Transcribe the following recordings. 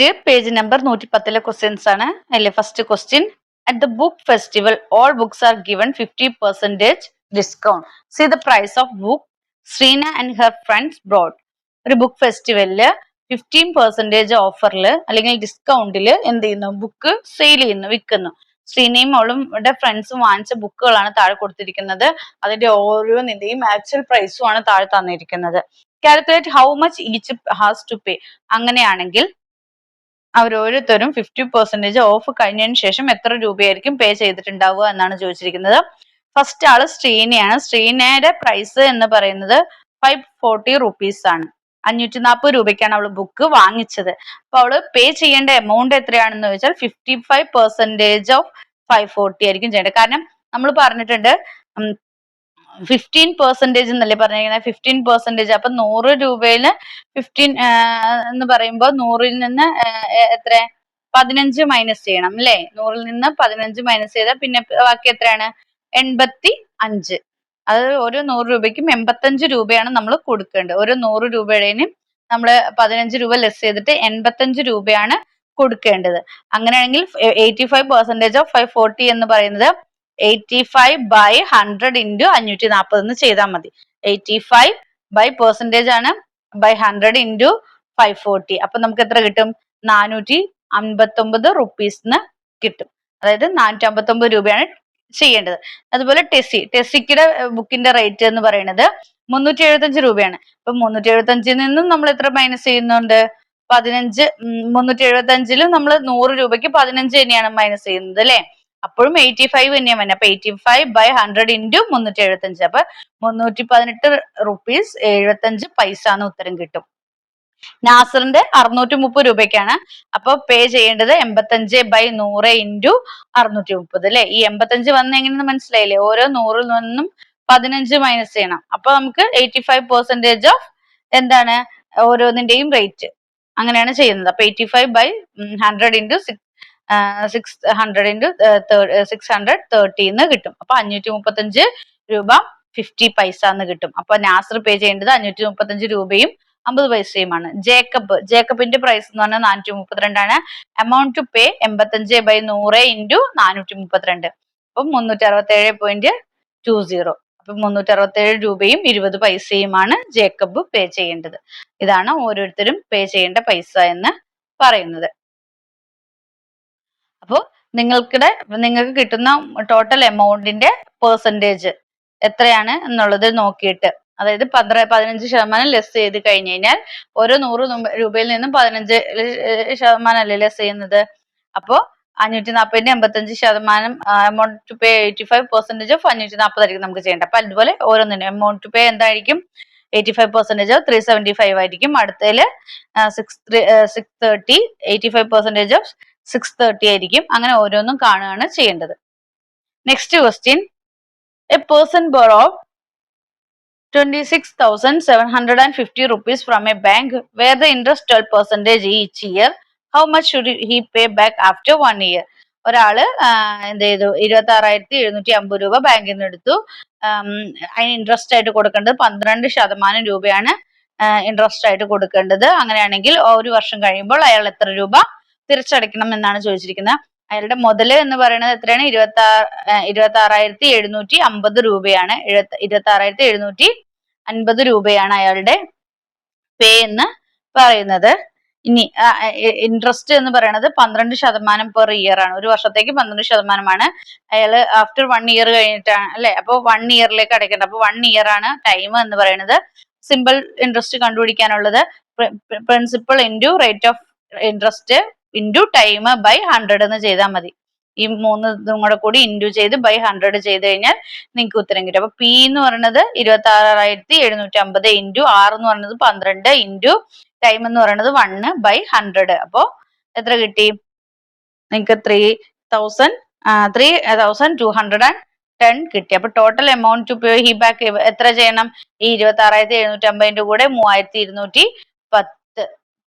Next page number നൂറ്റി പത്തിലെ questions ആണ്. അല്ലെ first question at the book festival all books are given fifty percentage discount see the price of book Sreena and her friends bought ഒരു book ഫെസ്റ്റിവലിൽ fifteen percentage ഓഫറിൽ അല്ലെങ്കിൽ ഡിസ്കൗണ്ടിൽ എന്ത് ചെയ്യുന്നു? ബുക്ക് സെയിൽ ചെയ്യുന്നു വിൽക്കുന്നു. ശ്രീനയും അവളും ഇവിടെ ഫ്രണ്ട്സും വാങ്ങിച്ച ബുക്കുകളാണ് താഴെ കൊടുത്തിരിക്കുന്നത്. അതിന്റെ ഓരോന്നിന്റെയും ആക്ച്വൽ പ്രൈസും ആണ് താഴെ തന്നിരിക്കുന്നത്. Calculate how much each has to pay അങ്ങനെയാണെങ്കിൽ അവർ ഓരോരുത്തരും ഫിഫ്റ്റി പെർസെന്റേജ് ഓഫ് കഴിഞ്ഞതിന് ശേഷം എത്ര രൂപയായിരിക്കും പേ ചെയ്തിട്ടുണ്ടാവുക എന്നാണ് ചോദിച്ചിരിക്കുന്നത്. ഫസ്റ്റ് ആൾ സ്ട്രീനയാണ് സ്ട്രീനയുടെ പ്രൈസ് എന്ന് പറയുന്നത് ഫൈവ് ഫോർട്ടി റുപ്പീസ് ആണ്. അഞ്ഞൂറ്റി നാൽപ്പത് രൂപയ്ക്കാണ് അവൾ ബുക്ക് വാങ്ങിച്ചത്. അപ്പൊ അവൾ പേ ചെയ്യേണ്ട എമൗണ്ട് എത്രയാണെന്ന് ചോദിച്ചാൽ fifty five percentage of five forty ആയിരിക്കും ചെയ്യേണ്ടത്. കാരണം നമ്മൾ പറഞ്ഞിട്ടുണ്ട് ഫിഫ്റ്റീൻ പെർസെന്റേജ് എന്നല്ലേ പറഞ്ഞിരിക്കുന്നത്? ഫിഫ്റ്റീൻ പെർസെന്റേജ് അപ്പൊ നൂറ് രൂപയിൽ ഫിഫ്റ്റീൻ എന്ന് പറയുമ്പോൾ നൂറിൽ നിന്ന് എത്ര? പതിനഞ്ച് മൈനസ് ചെയ്യണം അല്ലേ? നൂറിൽ നിന്ന് പതിനഞ്ച് മൈനസ് ചെയ്താൽ പിന്നെ ബാക്കി എത്രയാണ്? എൺപത്തി അഞ്ച് അത് ഓരോ നൂറ് രൂപയ്ക്കും എൺപത്തഞ്ച് രൂപയാണ് നമ്മൾ കൊടുക്കേണ്ടത്. ഒരു നൂറ് രൂപയുടെയും നമ്മൾ പതിനഞ്ച് രൂപ ലെസ് ചെയ്തിട്ട് എൺപത്തഞ്ച് രൂപയാണ് കൊടുക്കേണ്ടത്. അങ്ങനെയാണെങ്കിൽ eighty five percentage of five forty എന്ന് പറയുന്നത് eighty five by hundred into അഞ്ഞൂറ്റി നാൽപ്പത് എന്ന് ചെയ്താൽ മതി. എയ്റ്റി ഫൈവ് ബൈ പെർസെന്റേജ് ആണ് by hundred into five forty അപ്പൊ നമുക്ക് എത്ര കിട്ടും? നാനൂറ്റി അമ്പത്തി ഒമ്പത് റുപ്പീസിന് കിട്ടും. അതായത് നാനൂറ്റി അമ്പത്തി ഒമ്പത് രൂപയാണ് ചെയ്യേണ്ടത്. അതുപോലെ ടെസി ടെസിക്കിയുടെ ബുക്കിന്റെ റേറ്റ് എന്ന് പറയുന്നത് മുന്നൂറ്റി എഴുപത്തഞ്ച് രൂപയാണ്. അപ്പൊ മുന്നൂറ്റി എഴുപത്തഞ്ചിൽ നിന്നും നമ്മൾ എത്ര മൈനസ് ചെയ്യുന്നുണ്ട്? പതിനഞ്ച് മുന്നൂറ്റി എഴുപത്തി അഞ്ചിലും നമ്മൾ നൂറ് രൂപയ്ക്ക് പതിനഞ്ച് തന്നെയാണ് മൈനസ് ചെയ്യുന്നത് അല്ലെ? അപ്പോഴും എയ്റ്റി ഫൈവ് തന്നെയാണ് വരുന്നത്. അപ്പൊ eighty five by hundred into മുന്നൂറ്റി എഴുപത്തഞ്ച് അപ്പൊ മുന്നൂറ്റി പതിനെട്ട് റുപ്പീസ് എഴുപത്തഞ്ച് പൈസ എന്ന് ഉത്തരം കിട്ടും. നാസറിന്റെ അറുന്നൂറ്റി മുപ്പത് രൂപയ്ക്കാണ്. അപ്പൊ പേ ചെയ്യേണ്ടത് എൺപത്തഞ്ച് ബൈ നൂറ് ഇന്റു അറുന്നൂറ്റി മുപ്പത് അല്ലെ? ഈ എൺപത്തഞ്ച് വന്ന എങ്ങനെയെന്ന് മനസ്സിലായില്ലേ? ഓരോ നൂറിൽ നിന്നും പതിനഞ്ച് മൈനസ് ചെയ്യണം. അപ്പൊ നമുക്ക് എയ്റ്റി ഫൈവ് പെർസെന്റേജ് ഓഫ് എന്താണ്? ഓരോന്നിന്റെയും റേറ്റ് അങ്ങനെയാണ് ചെയ്യുന്നത്. അപ്പൊ eighty five by hundred into six six hundred into six hundred thirty എന്ന് കിട്ടും. അപ്പൊ അഞ്ഞൂറ്റി മുപ്പത്തഞ്ച് രൂപ ഫിഫ്റ്റി പൈസ എന്ന് കിട്ടും. അപ്പൊ നാസർ പേ ചെയ്യേണ്ടത് അഞ്ഞൂറ്റി മുപ്പത്തഞ്ച് രൂപയും അമ്പത് പൈസയുമാണ്. ജേക്കബ് ജേക്കബിന്റെ പ്രൈസ് എന്ന് പറഞ്ഞാൽ നാനൂറ്റി മുപ്പത്തിരണ്ടാണ് എമൗണ്ട് ടു പേ എൺപത്തഞ്ച് ബൈ നൂറ് ഇന്റു നാനൂറ്റി മുപ്പത്തിരണ്ട് അപ്പം മുന്നൂറ്റി അറുപത്തി ഏഴ് പോയിന്റ് ടു സീറോ അപ്പൊ മുന്നൂറ്റി അറുപത്തി ഏഴ് രൂപയും ഇരുപത് പൈസയുമാണ് ജേക്കബ് പേ ചെയ്യേണ്ടത്. ഇതാണ് ഓരോരുത്തരും പേ ചെയ്യേണ്ട പൈസ എന്ന് പറയുന്നത്. അപ്പോൾ നിങ്ങൾക്കിടെ നിങ്ങൾക്ക് കിട്ടുന്ന ടോട്ടൽ എമൗണ്ടിന്റെ പെർസെന്റേജ് എത്രയാണ് എന്നുള്ളത് നോക്കിയിട്ട്. അതായത് പന്ത്ര പതിനഞ്ച് ശതമാനം ലെസ് ചെയ്ത് കഴിഞ്ഞു കഴിഞ്ഞാൽ ഓരോ നൂറ് രൂപയിൽ നിന്നും പതിനഞ്ച് ശതമാനം അല്ലേ ലെസ് ചെയ്യുന്നത്? അപ്പോൾ അഞ്ഞൂറ്റി നാൽപ്പതിന്റെ എൺപത്തഞ്ച് ശതമാനം amount to pay eighty five percentage of അഞ്ഞൂറ്റി നാൽപ്പതായിരിക്കും നമുക്ക് ചെയ്യേണ്ടത്. അപ്പൊ അതുപോലെ ഓരോന്നിനും എമൗണ്ട് ടു പേ എന്തായിരിക്കും? Eighty five percentage of three seventy five ആയിരിക്കും അടുത്തതിൽ six three six thirty eighty five percentage of six thirty ആയിരിക്കും. അങ്ങനെ ഓരോന്നും കാണുകയാണ് ചെയ്യേണ്ടത്. Next question a person borrow twenty six thousand seven hundred and fifty rupees from a bank where the interest twelve percentage each year how much should he pay back after one year ഒരാൾ എന്ത് ചെയ്തു? ഇരുപത്തി ആറായിരത്തി എഴുന്നൂറ്റി അമ്പത് രൂപ ബാങ്കിൽ നിന്ന് എടുത്തു. അതിന് ഇൻട്രസ്റ്റ് ആയിട്ട് കൊടുക്കേണ്ടത് പന്ത്രണ്ട് ശതമാനം രൂപയാണ് ഇൻട്രസ്റ്റ് ആയിട്ട് കൊടുക്കേണ്ടത്. അങ്ങനെയാണെങ്കിൽ ഒരു വർഷം കഴിയുമ്പോൾ അയാൾ എത്ര രൂപ തിരിച്ചടയ്ക്കണം എന്നാണ് ചോദിച്ചിരിക്കുന്നത്. അയാളുടെ മുതൽ എന്ന് പറയുന്നത് എത്രയാണ്? ഇരുപത്തി ആറ് ഇരുപത്തി ആറായിരത്തി എഴുന്നൂറ്റി അമ്പത് രൂപയാണ്. ഇരുപത്തി ആറായിരത്തി എഴുന്നൂറ്റി അൻപത് രൂപയാണ് അയാളുടെ പേ എന്ന് പറയുന്നത്. ഇനി ഇൻട്രസ്റ്റ് എന്ന് പറയുന്നത് പന്ത്രണ്ട് ശതമാനം പെർ ഇയർ ആണ്. ഒരു വർഷത്തേക്ക് പന്ത്രണ്ട് ശതമാനമാണ്. അയാൾ ആഫ്റ്റർ വൺ ഇയർ കഴിഞ്ഞിട്ടാണ് അല്ലെ? അപ്പോൾ വൺ ഇയറിലേക്ക് അടയ്ക്കേണ്ടത് അപ്പോൾ വൺ ഇയർ ആണ് ടൈം എന്ന് പറയുന്നത്. Simple interest കണ്ടുപിടിക്കാനുള്ളത്. Principal into rate of interest into time by hundred എന്ന് ചെയ്താൽ മതി. ഈ മൂന്ന് ഇതും കൂടെ കൂടി ഇന്റു ചെയ്ത് ബൈ ഹൺഡ്രഡ് ചെയ്ത് കഴിഞ്ഞാൽ നിങ്ങൾക്ക് ഉത്തരം കിട്ടും. അപ്പൊ പി എന്ന് പറയുന്നത് ഇരുപത്തി ആറായിരത്തി എഴുന്നൂറ്റി അമ്പത് ഇന്റു ആറ് എന്ന് പറയുന്നത് പന്ത്രണ്ട് ഇന്റു ടൈം എന്ന് പറയുന്നത് വണ്ണ് ബൈ ഹൺഡ്രഡ് അപ്പോ എത്ര കിട്ടി? നിങ്ങൾക്ക് three thousand three thousand two hundred and ten കിട്ടി. അപ്പൊ total amount to pay he back എത്ര ചെയ്യണം? ഈ ഇരുപത്തി ആറായിരത്തി എഴുന്നൂറ്റി അമ്പതിന്റെ കൂടെ മൂവായിരത്തി ഇരുന്നൂറ്റി പത്ത്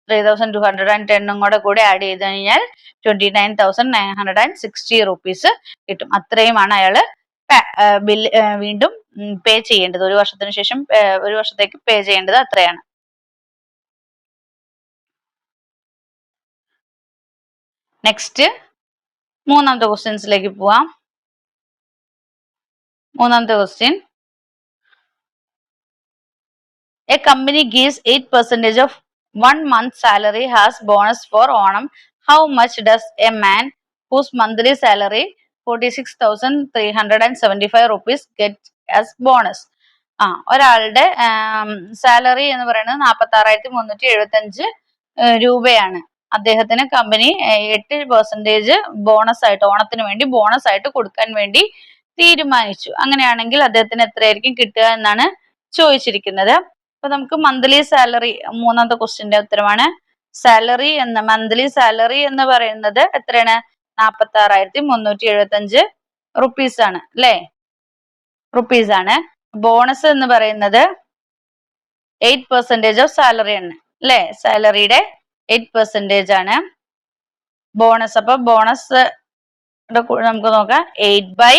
three thousand two hundred and ടെന്നും കൂടെ കൂടെ ആഡ് ചെയ്ത് കഴിഞ്ഞാൽ twenty nine thousand nine hundred and sixty rupees കിട്ടും. അത്രയുമാണ് അയാൾ ബില്ല് വീണ്ടും പേ ചെയ്യേണ്ടത്. ഒരു വർഷത്തിന് ശേഷം ഒരു വർഷത്തേക്ക് പേ ചെയ്യേണ്ടത് അത്രയാണ്. നെക്സ്റ്റ് മൂന്നാമത്തെ ക്വസ്റ്റ്യൻസിലേക്ക് പോവാം. മൂന്നാമത്തെ question a company gives eight percentage of one month salary has bonus for Onam how much does a man whose monthly salary forty six thousand three hundred and seventy five rupees get as bonus ആ ഒരാളുടെ salary എന്ന് പറയുന്നത് നാൽപ്പത്തി ആറായിരത്തി മുന്നൂറ്റി എഴുപത്തി അഞ്ച് രൂപയാണ്. അദ്ദേഹത്തിന് കമ്പനി എട്ട് പെർസെന്റേജ് ബോണസ് ആയിട്ട് ഓണത്തിന് വേണ്ടി ബോണസ് ആയിട്ട് കൊടുക്കാൻ വേണ്ടി തീരുമാനിച്ചു. അങ്ങനെയാണെങ്കിൽ അദ്ദേഹത്തിന് എത്രയായിരിക്കും കിട്ടുക എന്നാണ് ചോദിച്ചിരിക്കുന്നത്. അപ്പൊ നമുക്ക് മന്ത്ലി സാലറി മൂന്നാമത്തെ ക്വസ്റ്റിന്റെ ഉത്തരമാണ്. സാലറി എന്ന മന്ത്ലി സാലറി എന്ന് പറയുന്നത് എത്രയാണ്? നാപ്പത്തി ആറായിരത്തി മുന്നൂറ്റി എഴുപത്തി അഞ്ച് റുപ്പീസ് ആണ് അല്ലെ? റുപ്പീസ് ആണ്. ബോണസ് എന്ന് പറയുന്നത് എയ്റ്റ് പെർസെന്റേജ് ഓഫ് സാലറി ആണ് അല്ലെ? സാലറിയുടെ എയ്റ്റ് പെർസെന്റേജ് ആണ്. ബോണസ് അപ്പൊ ബോണസ് നമുക്ക് നോക്കാം. എയ്റ്റ് ബൈ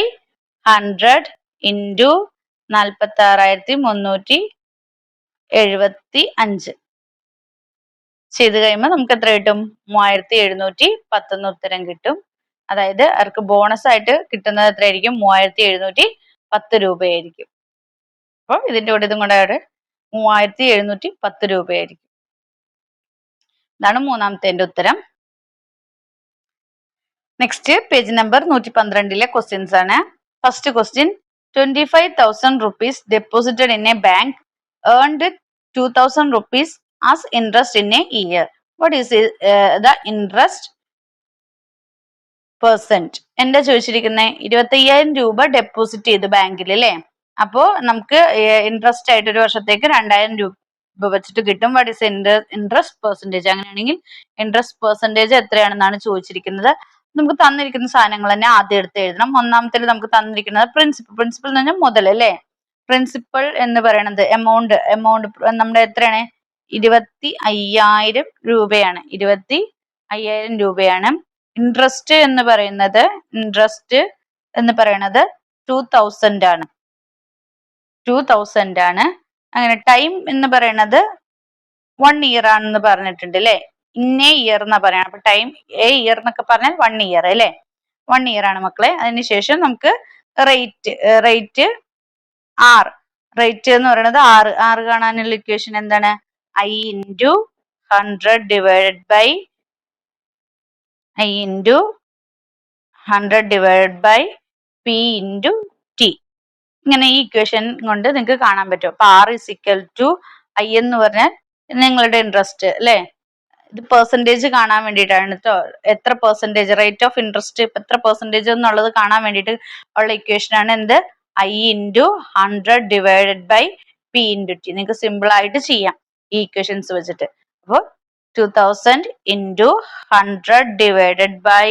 ഹൺഡ്രഡ് ഇന്റു നാൽപ്പത്തി ആറായിരത്തി മുന്നൂറ്റി എഴുപത്തി അഞ്ച് ചെയ്ത് കഴിയുമ്പോൾ നമുക്ക് എത്ര കിട്ടും? മൂവായിരത്തി എഴുന്നൂറ്റി പത്തൊന്ന് ഉത്തരം കിട്ടും. അതായത് അവർക്ക് ബോണസ് ആയിട്ട് കിട്ടുന്നത് എത്രയായിരിക്കും? മൂവായിരത്തി എഴുന്നൂറ്റി പത്ത് രൂപയായിരിക്കും. അപ്പോൾ ഇതിന്റെ കൂടെ ഇതും കൂടെ അവിടെ മൂവായിരത്തി എഴുന്നൂറ്റി പത്ത് രൂപയായിരിക്കും. ഇതാണ് മൂന്നാമത്തെ ഉത്തരം. നെക്സ്റ്റ് പേജ് നമ്പർ നൂറ്റി പന്ത്രണ്ടിലെ ക്വസ്റ്റ്യൻസ് ആണ്. First question twenty five thousand rupees deposited in a bank earned two thousand rupees as interest in a year what uh, the interest percent എന്താ ചോദിച്ചിരിക്കുന്നത് ഇരുപത്തി അയ്യായിരം രൂപ ഡെപ്പോസിറ്റ് ചെയ്തു ബാങ്കിൽ അല്ലേ അപ്പോ നമുക്ക് ഇൻട്രസ്റ്റ് ആയിട്ട് ഒരു വർഷത്തേക്ക് രണ്ടായിരം രൂപ വെച്ചിട്ട് കിട്ടും. വാട്ട് ഇസ് ഇൻട്രസ്റ്റ് പെർസെന്റേജ് അങ്ങനെയാണെങ്കിൽ ഇൻട്രസ്റ്റ് പെർസെന്റേജ് എത്രയാണെന്നാണ് ചോദിച്ചിരിക്കുന്നത്. നമുക്ക് തന്നിരിക്കുന്ന സാധനങ്ങൾ തന്നെ ആദ്യം എടുത്ത് എഴുതണം. ഒന്നാമത്തിൽ നമുക്ക് തന്നിരിക്കുന്നത് പ്രിൻസിപ്പൽ പ്രിൻസിപ്പൽ എന്ന് പറഞ്ഞാൽ മുതൽ അല്ലേ പ്രിൻസിപ്പൽ എന്ന് പറയുന്നത് എമൗണ്ട് എമൗണ്ട് നമ്മുടെ എത്രയാണ്? ഇരുപത്തി അയ്യായിരം രൂപയാണ്. ഇരുപത്തി അയ്യായിരം രൂപയാണ്. ഇൻട്രസ്റ്റ് എന്ന് പറയുന്നത് ഇൻട്രസ്റ്റ് എന്ന് പറയുന്നത് ടു തൗസൻഡ് ആണ്. ടു തൗസൻഡ് ആണ്. അങ്ങനെ ടൈം എന്ന് പറയുന്നത് വൺ ഇയർ ആണെന്ന് പറഞ്ഞിട്ടുണ്ട് അല്ലെ ഇന്നേ ഇയർ എന്നാ പറയണം അപ്പൊ ടൈം എ ഇയർ എന്നൊക്കെ പറഞ്ഞാൽ വൺ ഇയർ അല്ലേ? വൺ ഇയർ ആണ് മക്കളെ. അതിനുശേഷം നമുക്ക് റേറ്റ് റേറ്റ് ആർ റേറ്റ് എന്ന് പറയുന്നത് ആറ് ആറ് കാണാനുള്ള ഇക്വേഷൻ എന്താണ്? I into hundred divided by I into hundred divided by P into T ഇങ്ങനെ ഈ ഇക്വേഷൻ കൊണ്ട് നിങ്ങൾക്ക് കാണാൻ പറ്റും. അപ്പൊ R is equal to I എന്ന് പറഞ്ഞാൽ നിങ്ങളുടെ ഇൻട്രസ്റ്റ് അല്ലെ? ഇത് പെർസെന്റേജ് കാണാൻ വേണ്ടിയിട്ടാണ് കേട്ടോ എത്ര പെർസെന്റേജ് റേറ്റ് ഓഫ് ഇൻട്രസ്റ്റ് എത്ര പെർസെന്റേജ് എന്നുള്ളത് കാണാൻ വേണ്ടിയിട്ട് ഉള്ള ഇക്വേഷൻ ആണ് എന്ത്? I into hundred divided by P into T നിങ്ങൾക്ക് സിമ്പിൾ ആയിട്ട് ചെയ്യാം ഈ ഇക്വേഷൻസ് വെച്ചിട്ട്. അപ്പോൾ two thousand into hundred divided by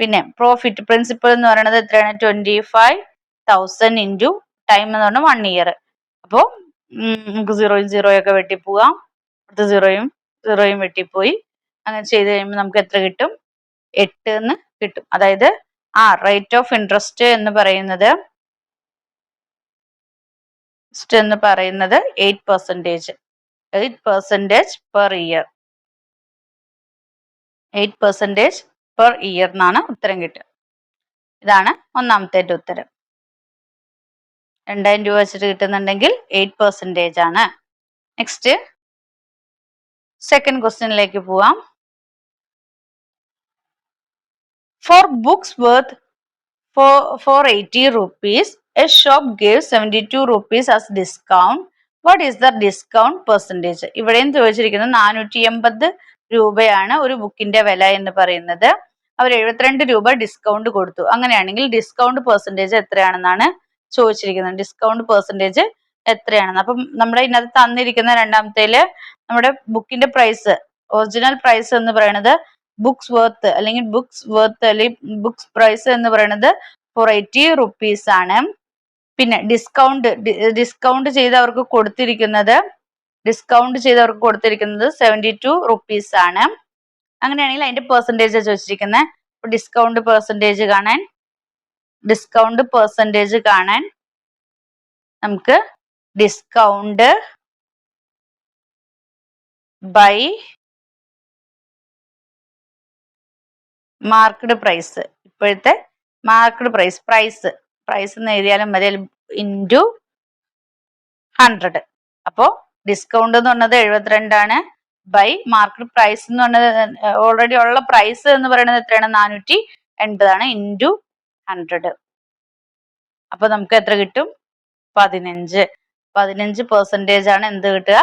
പിന്നെ പ്രോഫിറ്റ് പ്രിൻസിപ്പൽ എന്ന് പറയുന്നത് എത്രയാണ്? Twenty five thousand into time എന്ന് പറഞ്ഞാൽ വൺ ഇയർ അപ്പോൾ നമുക്ക് സീറോയും സീറോയും ഒക്കെ വെട്ടിപ്പോവാം. അടുത്ത സീറോയും സീറോയും വെട്ടിപ്പോയി. അങ്ങനെ ചെയ്ത് കഴിയുമ്പോൾ നമുക്ക് എത്ര കിട്ടും? എട്ട് എന്ന് കിട്ടും. അതായത് ആ റേറ്റ് ഓഫ് ഇൻട്രസ്റ്റ് എന്ന് പറയുന്നത് എന്ന് പറയുന്നത് eight percentage eight percentage per year eight percentage per year എന്നാണ് ഉത്തരം കിട്ടുക. ഇതാണ് ഒന്നാമത്തെ ഉത്തരം. രണ്ടായിരം രൂപ വെച്ചിട്ട് കിട്ടുന്നുണ്ടെങ്കിൽ എയ്റ്റ് പെർസെന്റേജ് ആണ്. നെക്സ്റ്റ് സെക്കൻഡ് ക്വസ്റ്റ്യനിലേക്ക് പോവാം. Four books worth four four eighty rupees shop gave seventy two rupees as discount what is the discount percentage ഇവിടെയും ചോദിച്ചിരിക്കുന്നത് നാനൂറ്റി എൺപത് രൂപയാണ് ഒരു ബുക്കിന്റെ വില എന്ന് പറയുന്നത്. അവർ എഴുപത്തിരണ്ട് രൂപ ഡിസ്കൗണ്ട് കൊടുത്തു. അങ്ങനെയാണെങ്കിൽ ഡിസ്കൗണ്ട് പെർസെന്റേജ് എത്രയാണെന്നാണ് ചോദിച്ചിരിക്കുന്നത്. ഡിസ്കൗണ്ട് പെർസെന്റേജ് എത്രയാണെന്ന്. അപ്പം നമ്മുടെ ഇതിനകത്ത് തന്നിരിക്കുന്ന രണ്ടാമത്തേൽ നമ്മുടെ ബുക്കിന്റെ പ്രൈസ് ഒറിജിനൽ പ്രൈസ് എന്ന് പറയുന്നത് ബുക്സ് വർത്ത് അല്ലെങ്കിൽ ബുക്സ് വർത്ത് അല്ലെങ്കിൽ ബുക്സ് പ്രൈസ് എന്ന് പറയുന്നത് ഫോർ എയ്റ്റി റുപ്പീസ് ആണ്. പിന്നെ ഡിസ്കൗണ്ട് ഡിസ്കൗണ്ട് ചെയ്ത് അവർക്ക് കൊടുത്തിരിക്കുന്നത് ഡിസ്കൗണ്ട് ചെയ്ത് അവർക്ക് കൊടുത്തിരിക്കുന്നത് സെവന്റി ടു റുപ്പീസ് ആണ്. അങ്ങനെയാണെങ്കിൽ അതിന്റെ പെർസെന്റേജ് ചോദിച്ചിരിക്കുന്നത്. ഡിസ്കൗണ്ട് പെർസെന്റേജ് കാണാൻ ഡിസ്കൗണ്ട് പെർസെന്റേജ് കാണാൻ നമുക്ക് ഡിസ്കൗണ്ട് ബൈ മാർക്കഡ് പ്രൈസ് ഇപ്പോഴത്തെ മാർക്കഡ് പ്രൈസ് പ്രൈസ് പ്രൈസ് എന്ന് എഴുതിയാലും മതി. ഇന്റു ഹൺഡ്രഡ് അപ്പോ ഡിസ്കൗണ്ട് എന്ന് പറഞ്ഞത് എഴുപത്തിരണ്ടാണ്. ബൈ മാർക്കറ്റ് പ്രൈസ് എന്ന് പറഞ്ഞത് ഓൾറെഡി ഉള്ള പ്രൈസ് എന്ന് പറയുന്നത് എത്രയാണ്? നാനൂറ്റി എൺപതാണ് ഇന്റു ഹൺഡ്രഡ് അപ്പൊ നമുക്ക് എത്ര കിട്ടും? പതിനഞ്ച്. പതിനഞ്ച് പെർസെന്റേജ് ആണ് എന്ത് കിട്ടുക?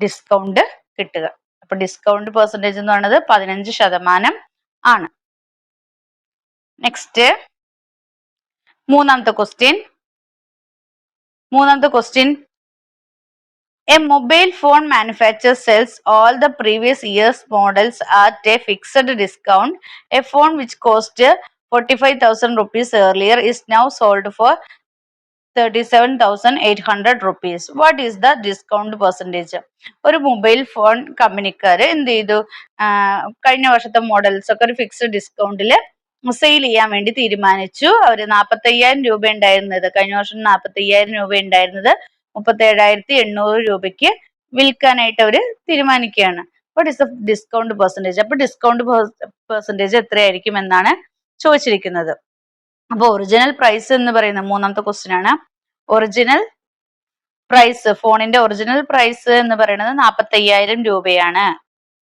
ഡിസ്കൗണ്ട് കിട്ടുക. അപ്പൊ ഡിസ്കൗണ്ട് പെർസെന്റേജ് എന്ന് പറയുന്നത് പതിനഞ്ച് ശതമാനം ആണ്. നെക്സ്റ്റ് മൂന്നാമത്തെ ക്വസ്റ്റ്യൻ മൂന്നാമത്തെ question a mobile phone manufacture sells all the previous years models at a fixed discount. A phone which cost 45,000 rupees earlier is now sold for 37,800 rupees. What is the discount percentage? ഒരു mobile phone കമ്പനിക്കാർ എന്ത് ചെയ്തു കഴിഞ്ഞ വർഷത്തെ models ഒക്കെ ഒരു fixed ഡിസ്കൗണ്ടിൽ sale ചെയ്യാൻ വേണ്ടി തീരുമാനിച്ചു. അവർ നാൽപ്പത്തി അയ്യായിരം രൂപ ഉണ്ടായിരുന്നത് കഴിഞ്ഞ വർഷം നാൽപ്പത്തി അയ്യായിരം രൂപ ഉണ്ടായിരുന്നത് മുപ്പത്തി ഏഴായിരത്തി എണ്ണൂറ് രൂപയ്ക്ക് വിൽക്കാനായിട്ട് അവർ തീരുമാനിക്കുകയാണ്. വാട്ട് ഡിസ് ഡിസ്കൗണ്ട് പെർസെന്റേജ് അപ്പൊ ഡിസ്കൗണ്ട് പെർസെന്റേജ് എത്രയായിരിക്കും എന്നാണ് ചോദിച്ചിരിക്കുന്നത്. അപ്പൊ ഒറിജിനൽ പ്രൈസ് എന്ന് പറയുന്ന മൂന്നാമത്തെ ക്വസ്റ്റ്യൻ ആണ് ഒറിജിനൽ പ്രൈസ് ഫോണിന്റെ ഒറിജിനൽ പ്രൈസ് എന്ന് പറയുന്നത് നാൽപ്പത്തി അയ്യായിരം രൂപയാണ്.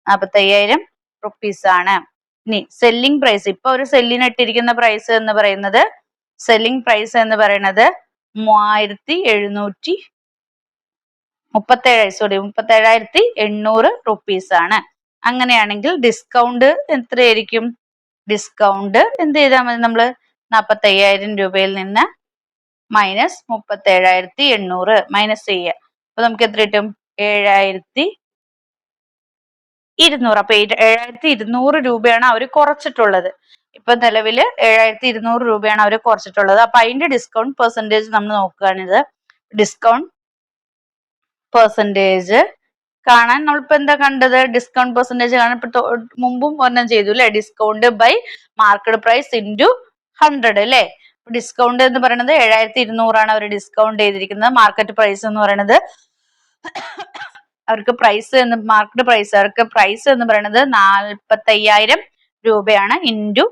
നാൽപ്പത്തി അയ്യായിരം റുപ്പീസ് ആണ് ഇനി സെല്ലിംഗ് പ്രൈസ് ഇപ്പൊ ഒരു സെല്ലിന് ഇട്ടിരിക്കുന്ന പ്രൈസ് എന്ന് പറയുന്നത് സെല്ലിംഗ് പ്രൈസ് എന്ന് പറയുന്നത് മൂവായിരത്തി എഴുന്നൂറ്റി മുപ്പത്തേഴ് സോറി മുപ്പത്തേഴായിരത്തി എണ്ണൂറ് റുപ്പീസ് ആണ്. അങ്ങനെയാണെങ്കിൽ ഡിസ്കൗണ്ട് എത്രയായിരിക്കും? ഡിസ്കൗണ്ട് എന്ത് ചെയ്താൽ മതി നമ്മൾ? നാൽപ്പത്തി അയ്യായിരം രൂപയിൽ നിന്ന് മൈനസ് മുപ്പത്തേഴായിരത്തി എണ്ണൂറ് മൈനസ് ചെയ്യുക. അപ്പൊ നമുക്ക് എത്ര കിട്ടും? ഏഴായിരത്തി ഇരുന്നൂറ്. അപ്പൊ ഏഴ് ഏഴായിരത്തി ഇരുന്നൂറ് രൂപയാണ് അവർ കുറച്ചിട്ടുള്ളത്. ഇപ്പൊ നിലവിൽ ഏഴായിരത്തി ഇരുന്നൂറ് രൂപയാണ് അവർ കുറച്ചിട്ടുള്ളത്. അപ്പൊ അതിന്റെ ഡിസ്കൗണ്ട് പെർസെന്റേജ് നമ്മൾ നോക്കുകയാണിത്. ഡിസ്കൗണ്ട് പെർസെന്റേജ് കാണാൻ നമ്മളിപ്പോ എന്താ കണ്ടത്? ഡിസ്കൗണ്ട് പെർസെന്റേജ് കാണാൻ ഇപ്പൊ മുമ്പും ഒരെണ്ണം ചെയ്തു അല്ലെ discount by market price into hundred അല്ലെ ഡിസ്കൗണ്ട് എന്ന് പറയുന്നത് ഏഴായിരത്തി ഇരുന്നൂറാണ് അവർ ഡിസ്കൗണ്ട് ചെയ്തിരിക്കുന്നത്. മാർക്കറ്റ് പ്രൈസ് എന്ന് പറയുന്നത് അവർക്ക് പ്രൈസ് എന്ന് മാർക്കറ്റ് പ്രൈസ് അവർക്ക് പ്രൈസ് എന്ന് പറയുന്നത് നാൽപ്പത്തയ്യായിരം രൂപയാണ് ഇന്റു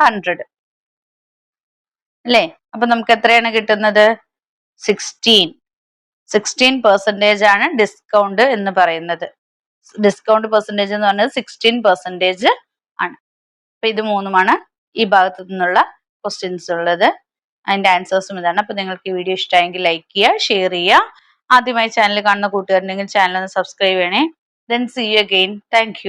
ഹൺഡ്രഡ് അല്ലേ? അപ്പൊ നമുക്ക് എത്രയാണ് കിട്ടുന്നത്? സിക്സ്റ്റീൻ സിക്സ്റ്റീൻ പെർസെന്റേജ് ആണ് ഡിസ്കൗണ്ട് എന്ന് പറയുന്നത്. ഡിസ്കൗണ്ട് പെർസെന്റേജ് എന്ന് പറയുന്നത് സിക്സ്റ്റീൻ പെർസെന്റേജ് ആണ്. അപ്പൊ ഇത് മൂന്നുമാണ് ഈ ഭാഗത്തു നിന്നുള്ള ക്വസ്റ്റ്യൻസ് ഉള്ളത്. അതിന്റെ ആൻസേഴ്സും ഇതാണ്. അപ്പൊ നിങ്ങൾക്ക് ഈ വീഡിയോ ഇഷ്ടമായെങ്കിൽ ലൈക്ക് ചെയ്യുക ഷെയർ ചെയ്യുക. ആദ്യമായി ചാനൽ കാണുന്ന കൂട്ടുകാരുണ്ടെങ്കിൽ ചാനൽ ഒന്ന് സബ്സ്ക്രൈബ് ചെയ്യണേ. Then see you again thank